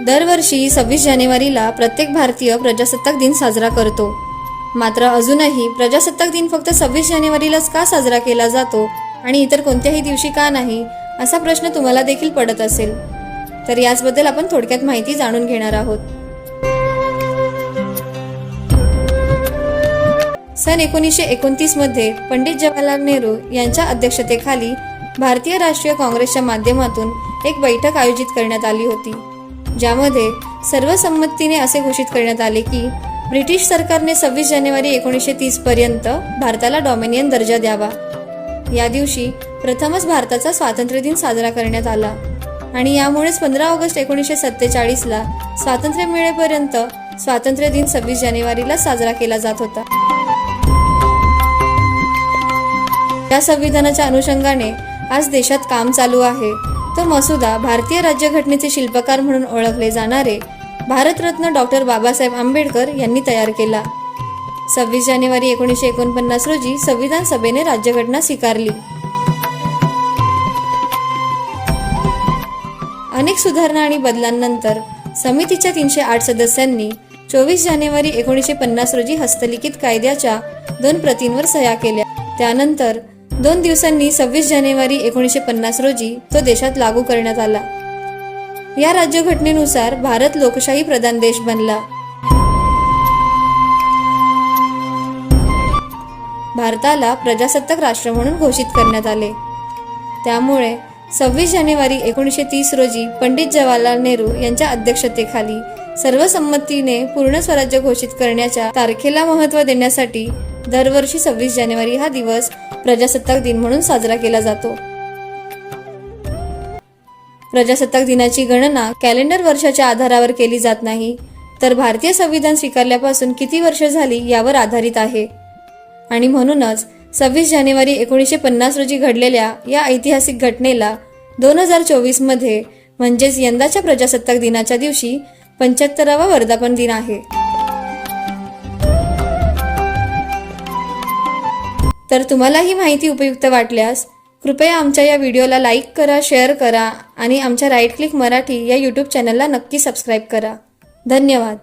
दरवर्षी सव्वीस जानेवारीला प्रत्येक भारतीय प्रजासत्ताक दिन साजरा करतो. मात्र अजूनही प्रजासत्ताक दिन फक्त सव्वीस जानेवारीलाच का साजरा केला जातो आणि इतर कोणत्याही दिवशी का नाही असा प्रश्न तुम्हाला देखील पडत असेल. तर याचबद्दल आपण थोडक्यात माहिती जाणून घेणार आहोत. सन एकोणीसशे एकोणतीसमध्ये पंडित जवाहरलाल नेहरू यांच्या अध्यक्षतेखाली भारतीय राष्ट्रीय काँग्रेसच्या माध्यमातून एक बैठक आयोजित करण्यात आली होती. ज्यामध्ये सर्वसंमतीने असे घोषित करण्यात आले की ब्रिटिश सरकारने सव्वीस जानेवारी एकोणीसशे तीस पर्यंत भारताला डॉमिनियन दर्जा द्यावा. या दिवशी प्रथमच भारताचा स्वातंत्र्य दिन साजरा करण्यात आला आणि यामुळेच पंधरा ऑगस्ट एकोणीसशे सत्तेचाळीसला स्वातंत्र्य मिळेपर्यंत स्वातंत्र्य दिन सव्वीस जानेवारीला साजरा केला जात होता. या संविधानाच्या अनुषंगाने आज देशात काम चालू आहे. तो मसुदा भारतीय राज्यघटनेचे शिल्पकार म्हणून ओळखले जाणारे भारतरत्न डॉक्टर बाबासाहेब आंबेडकर यांनी तयार केला. सव्वीस जानेवारी एकोणीसशे एकोणपन्नास रोजी संविधान सभेने राज्यघटना स्वीकारली. अनेक सुधारणा आणि बदलांनंतर समितीच्या तीनशे आठ सदस्यांनी चोवीस जानेवारी एकोणीसशे पन्नास रोजी हस्तलिखित कायद्याच्या दोन प्रतींवर सह्या केल्या. त्यानंतर दोन दिवसांनी सव्वीस जानेवारी एकोणीसशे पन्नास रोजी तो देशात लागू करण्यात आला. या राज्यघटनेनुसार भारत लोकशाही प्रधान देश बनला. भारताला प्रजासत्ताक राष्ट्र म्हणून घोषित करण्यात आले. त्यामुळे सव्वीस जानेवारी एकोणीसशे तीस रोजी पंडित जवाहरलाल नेहरू यांच्या अध्यक्षतेखाली सर्वसंमतीने पूर्ण स्वराज्य घोषित करण्याच्या तारखेला महत्त्व देण्यासाठी दरवर्षी सव्वीस जानेवारी हा दिवस प्रजासत्ताक दिन म्हणून साजरा केला जातो. प्रजासत्ताक दिनाची गणना कॅलेंडर वर्षाच्या आधारावर केली जात नाही तर भारतीय संविधान स्वीकारल्यापासून किती वर्ष झाली यावर आधारित आहे. आणि म्हणूनच सव्वीस जानेवारी एकोणीसशे पन्नास रोजी घडलेल्या या ऐतिहासिक घटनेला दोन हजार चोवीसमध्ये म्हणजेच यंदाच्या प्रजासत्ताक दिनाच्या दिवशी पंच्याहत्तरावा वर्धापन दिन आहे. तर तुम्हाला ही माहिती उपयुक्त वाटल्यास कृपया आमच्या या व्हिडिओला लाईक करा शेअर करा आणि आमच्या राईट क्लिक मराठी या यूट्यूब चॅनलला नक्की सबस्क्राईब करा. धन्यवाद.